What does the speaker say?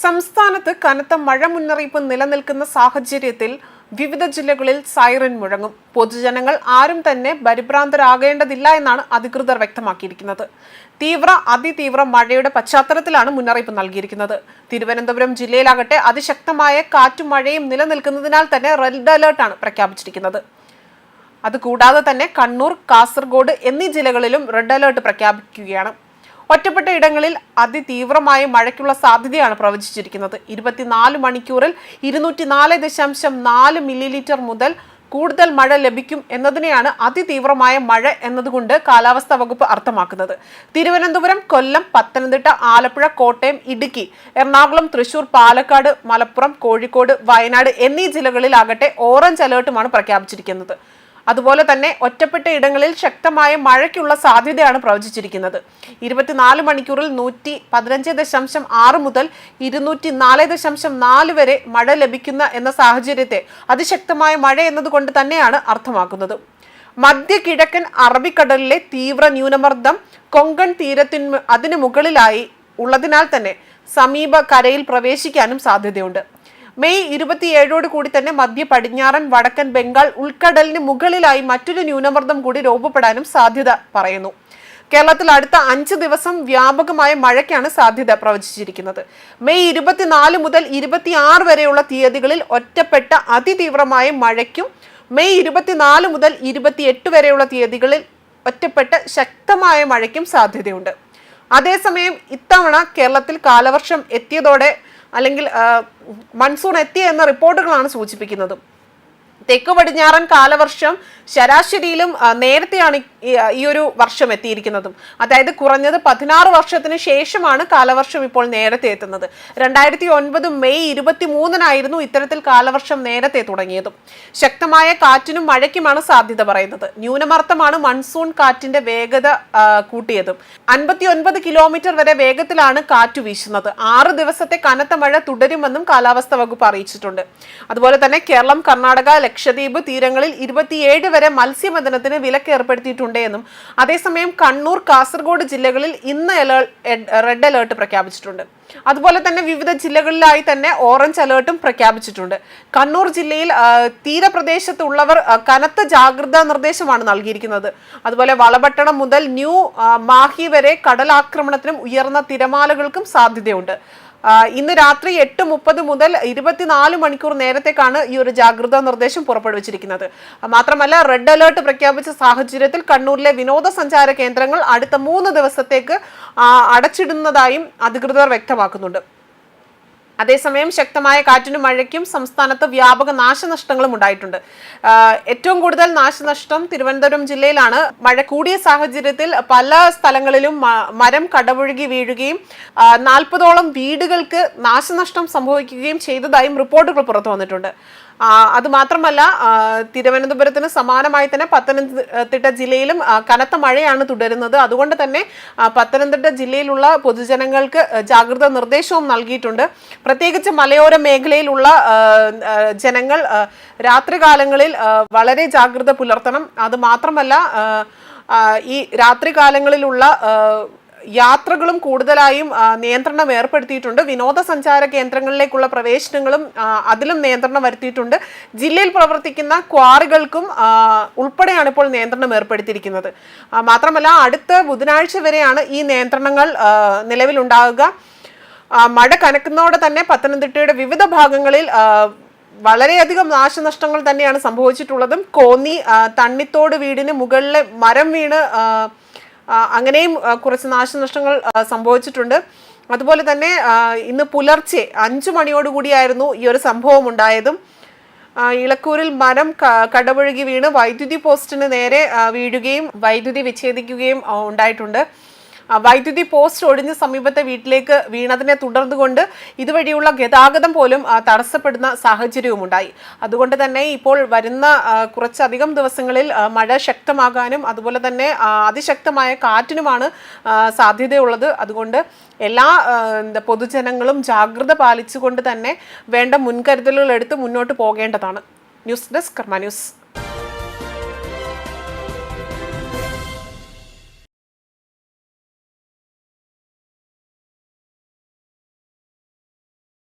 സംസ്ഥാനത്ത് കനത്ത മഴ മുന്നറിയിപ്പ് നിലനിൽക്കുന്ന സാഹചര്യത്തിൽ വിവിധ ജില്ലകളിൽ സൈറൻ മുഴങ്ങും. പൊതുജനങ്ങൾ ആരും തന്നെ പരിഭ്രാന്തരാകേണ്ടതില്ല എന്നാണ് അധികൃതർ വ്യക്തമാക്കിയിരിക്കുന്നത്. തീവ്ര അതിതീവ്ര മഴയുടെ പശ്ചാത്തലത്തിലാണ് മുന്നറിയിപ്പ് നൽകിയിരിക്കുന്നത്. തിരുവനന്തപുരം ജില്ലയിലാകട്ടെ അതിശക്തമായ കാറ്റും മഴയും നിലനിൽക്കുന്നതിനാൽ തന്നെ റെഡ് അലേർട്ടാണ് പ്രഖ്യാപിച്ചിരിക്കുന്നത്. അതുകൂടാതെ തന്നെ കണ്ണൂർ കാസർഗോഡ് എന്നീ ജില്ലകളിലും റെഡ് അലേർട്ട് പ്രഖ്യാപിക്കുകയാണ്. ഒറ്റപ്പെട്ട ഇടങ്ങളിൽ അതിതീവ്രമായ മഴയ്ക്കുള്ള സാധ്യതയാണ് പ്രവചിച്ചിരിക്കുന്നത്. ഇരുപത്തിനാല് മണിക്കൂറിൽ ഇരുന്നൂറ്റി നാല് ദശാംശം നാല് മില്ലി ലിറ്റർ മുതൽ കൂടുതൽ മഴ ലഭിക്കും എന്നതിനെയാണ് അതിതീവ്രമായ മഴ എന്നതുകൊണ്ട് കാലാവസ്ഥാ വകുപ്പ് അർത്ഥമാക്കുന്നത്. തിരുവനന്തപുരം കൊല്ലം പത്തനംതിട്ട ആലപ്പുഴ കോട്ടയം ഇടുക്കി എറണാകുളം തൃശൂർ പാലക്കാട് മലപ്പുറം കോഴിക്കോട് വയനാട് എന്നീ ജില്ലകളിലാകട്ടെ ഓറഞ്ച് അലേർട്ടുമാണ് പ്രഖ്യാപിച്ചിരിക്കുന്നത്. അതുപോലെ തന്നെ ഒറ്റപ്പെട്ട ഇടങ്ങളിൽ ശക്തമായ മഴയ്ക്കുള്ള സാധ്യതയാണ് പ്രവചിച്ചിരിക്കുന്നത്. ഇരുപത്തിനാല് മണിക്കൂറിൽ നൂറ്റി പതിനഞ്ച് ദശാംശം ആറ് മുതൽ ഇരുന്നൂറ്റി നാല് ദശാംശം നാല് വരെ മഴ ലഭിക്കുന്ന എന്ന സാഹചര്യത്തെ അതിശക്തമായ മഴ എന്നതുകൊണ്ട് തന്നെയാണ് അർത്ഥമാക്കുന്നത്. മധ്യ കിഴക്കൻ അറബിക്കടലിലെ തീവ്ര ന്യൂനമർദ്ദം കൊങ്കൺ തീരത്തിന് അതിനു മുകളിലായി ഉള്ളതിനാൽ തന്നെ സമീപ കരയിൽ പ്രവേശിക്കാനും സാധ്യതയുണ്ട്. മെയ് ഇരുപത്തിയേഴോട് കൂടി തന്നെ മധ്യ പടിഞ്ഞാറൻ വടക്കൻ ബംഗാൾ ഉൾക്കടലിന് മുകളിലായി മറ്റൊരു ന്യൂനമർദ്ദം കൂടി രൂപപ്പെടാനും സാധ്യത പറയുന്നു. കേരളത്തിൽ അടുത്ത അഞ്ച് ദിവസം വ്യാപകമായ മഴയ്ക്കാണ് സാധ്യത പ്രവചിച്ചിരിക്കുന്നത്. മെയ് ഇരുപത്തിനാല് മുതൽ ഇരുപത്തിയാറ് വരെയുള്ള തീയതികളിൽ ഒറ്റപ്പെട്ട അതിതീവ്രമായ മഴയ്ക്കും മെയ് ഇരുപത്തിനാല് മുതൽ ഇരുപത്തിയെട്ട് വരെയുള്ള തീയതികളിൽ ഒറ്റപ്പെട്ട ശക്തമായ മഴയ്ക്കും സാധ്യതയുണ്ട്. അതേസമയം ഇത്തവണ കേരളത്തിൽ കാലവർഷം എത്തിയതോടെ അല്ലെങ്കിൽ മൺസൂൺ എത്തിയ എന്ന റിപ്പോർട്ടുകളാണ് സൂചിപ്പിക്കുന്നത്. തെക്ക് പടിഞ്ഞാറൻ കാലവർഷം ശരാശരിയിലും നേരത്തെയാണ് ഈ- ഒരു വർഷം എത്തിയിരിക്കുന്നതും. അതായത് കുറഞ്ഞത് പതിനാറ് വർഷത്തിന് ശേഷമാണ് കാലവർഷം ഇപ്പോൾ നേരത്തെ എത്തുന്നത്. രണ്ടായിരത്തി ഒൻപത് മെയ് ഇരുപത്തി മൂന്നിനായിരുന്നു ഇത്തരത്തിൽ കാലവർഷം നേരത്തെ തുടങ്ങിയതും. ശക്തമായ കാറ്റിനും മഴയ്ക്കുമാണ് സാധ്യത പറയുന്നത്. ന്യൂനമർദ്ദമാണ് മൺസൂൺ കാറ്റിന്റെ വേഗത കൂട്ടിയതും. അൻപത്തി ഒൻപത് കിലോമീറ്റർ വരെ വേഗത്തിലാണ് കാറ്റ് വീശുന്നത്. ആറ് ദിവസത്തെ കനത്ത മഴ തുടരുമെന്നും കാലാവസ്ഥാ വകുപ്പ് അറിയിച്ചിട്ടുണ്ട്. അതുപോലെ തന്നെ കേരളം കർണാടക ലക്ഷദ്വീപ് തീരങ്ങളിൽ ഇരുപത്തിയേഴ് വരെ മത്സ്യബന്ധനത്തിന് വിലക്ക് ഏർപ്പെടുത്തിയിട്ടുണ്ട് എന്നും അതേസമയം കണ്ണൂർ കാസർഗോഡ് ജില്ലകളിൽ ഇന്ന് റെഡ് അലേർട്ട് പ്രഖ്യാപിച്ചിട്ടുണ്ട്. അതുപോലെ തന്നെ വിവിധ ജില്ലകളിലായി തന്നെ ഓറഞ്ച് അലേർട്ടും പ്രഖ്യാപിച്ചിട്ടുണ്ട്. കണ്ണൂർ ജില്ലയിൽ തീരപ്രദേശത്തുള്ളവർ കനത്ത ജാഗ്രതാ നിർദ്ദേശമാണ് നൽകിയിരിക്കുന്നത്. അതുപോലെ വളപട്ടണം മുതൽ ന്യൂ മാഹി വരെ കടലാക്രമണത്തിനും ഉയർന്ന തിരമാലകൾക്കും സാധ്യതയുണ്ട്. ഇന്ന് രാത്രി എട്ട് മുപ്പത് മുതൽ ഇരുപത്തിനാല് മണിക്കൂർ നേരത്തേക്കാണ് ഈ ഒരു ജാഗ്രതാ നിർദ്ദേശം പുറപ്പെടുവിച്ചിരിക്കുന്നത്. മാത്രമല്ല റെഡ് അലേർട്ട് പ്രഖ്യാപിച്ച സാഹചര്യത്തിൽ കണ്ണൂരിലെ വിനോദസഞ്ചാര കേന്ദ്രങ്ങൾ അടുത്ത മൂന്ന് ദിവസത്തേക്ക് അടച്ചിടുന്നതായും അധികൃതർ വ്യക്തമാക്കുന്നുണ്ട്. അതേസമയം ശക്തമായ കാറ്റിനും മഴയ്ക്കും സംസ്ഥാനത്ത് വ്യാപക നാശനഷ്ടങ്ങളും ഉണ്ടായിട്ടുണ്ട്. ഏറ്റവും കൂടുതൽ നാശനഷ്ടം തിരുവനന്തപുരം ജില്ലയിലാണ്. മഴ കൂടിയ സാഹചര്യത്തിൽ പല സ്ഥലങ്ങളിലും മരം കടപുഴുകി വീഴുകയും നാൽപ്പതോളം വീടുകൾക്ക് നാശനഷ്ടം സംഭവിക്കുകയും ചെയ്തതായും റിപ്പോർട്ടുകൾ പുറത്തു വന്നിട്ടുണ്ട്. അതുമാത്രമല്ല തിരുവനന്തപുരത്തിന് സമാനമായി തന്നെ പത്തനംതിട്ട ജില്ലയിലും കനത്ത മഴയാണ് തുടരുന്നത്. അതുകൊണ്ട് തന്നെ പത്തനംതിട്ട ജില്ലയിലുള്ള പൊതുജനങ്ങൾക്ക് ജാഗ്രതാ നിർദ്ദേശവും നൽകിയിട്ടുണ്ട്. പ്രത്യേകിച്ച് മലയോര മേഖലയിലുള്ള ജനങ്ങൾ രാത്രി രാത്രികാലങ്ങളിൽ വളരെ ജാഗ്രത പുലർത്തണം. അത് മാത്രമല്ല ഈ രാത്രികാലങ്ങളിലുള്ള കാലങ്ങളിലുള്ള യാത്രകളും കൂടുതലായും നിയന്ത്രണം ഏർപ്പെടുത്തിയിട്ടുണ്ട്. വിനോദസഞ്ചാര കേന്ദ്രങ്ങളിലേക്കുള്ള പ്രവേശനങ്ങളും അതിലും നിയന്ത്രണം വരുത്തിയിട്ടുണ്ട്. ജില്ലയിൽ പ്രവർത്തിക്കുന്ന ക്വാറികൾക്കും ഉൾപ്പെടെയാണ് ഇപ്പോൾ നിയന്ത്രണം ഏർപ്പെടുത്തിയിരിക്കുന്നത്. മാത്രമല്ല അടുത്ത ബുധനാഴ്ച വരെയാണ് ഈ നിയന്ത്രണങ്ങൾ നിലവിലുണ്ടാകുക മഴ കനക്കുന്നതോടെ തന്നെ പത്തനംതിട്ടയുടെ വിവിധ ഭാഗങ്ങളിൽ വളരെയധികം നാശനഷ്ടങ്ങൾ തന്നെയാണ് സംഭവിച്ചിട്ടുള്ളതും. കോന്നി തണ്ണിത്തോട് വീടിന് മുകളിലെ മരം വീണ് അങ്ങനെയും കുറച്ച് നാശനഷ്ടങ്ങൾ സംഭവിച്ചിട്ടുണ്ട്. അതുപോലെ തന്നെ ഇന്ന് പുലർച്ചെ അഞ്ചു മണിയോടുകൂടിയായിരുന്നു ഈ ഒരു സംഭവം ഉണ്ടായതും. ഇളക്കൂരിൽ മരം കടപുഴകി വീണ് വൈദ്യുതി പോസ്റ്റിന് നേരെ വീഴുകയും വൈദ്യുതി വിച്ഛേദിക്കുകയും ഉണ്ടായിട്ടുണ്ട്. വൈദ്യുതി പോസ്റ്റ് ഒടിഞ്ഞ് സമീപത്തെ വീട്ടിലേക്ക് വീണതിനെ തുടർന്നുകൊണ്ട് ഇതുവഴിയുള്ള ഗതാഗതം പോലും തടസ്സപ്പെടുന്ന സാഹചര്യവും ഉണ്ടായി അതുകൊണ്ട് തന്നെ ഇപ്പോൾ വരുന്ന കുറച്ചധികം ദിവസങ്ങളിൽ മഴ ശക്തമാകാനും അതുപോലെ തന്നെ അതിശക്തമായ കാറ്റിനുമാണ് സാധ്യതയുള്ളത്. അതുകൊണ്ട് എല്ലാ പൊതുജനങ്ങളും ജാഗ്രത പാലിച്ചുകൊണ്ട് തന്നെ വേണ്ട മുൻകരുതലുകൾ എടുത്ത് മുന്നോട്ട് പോകേണ്ടതാണ്. News desk Karma news.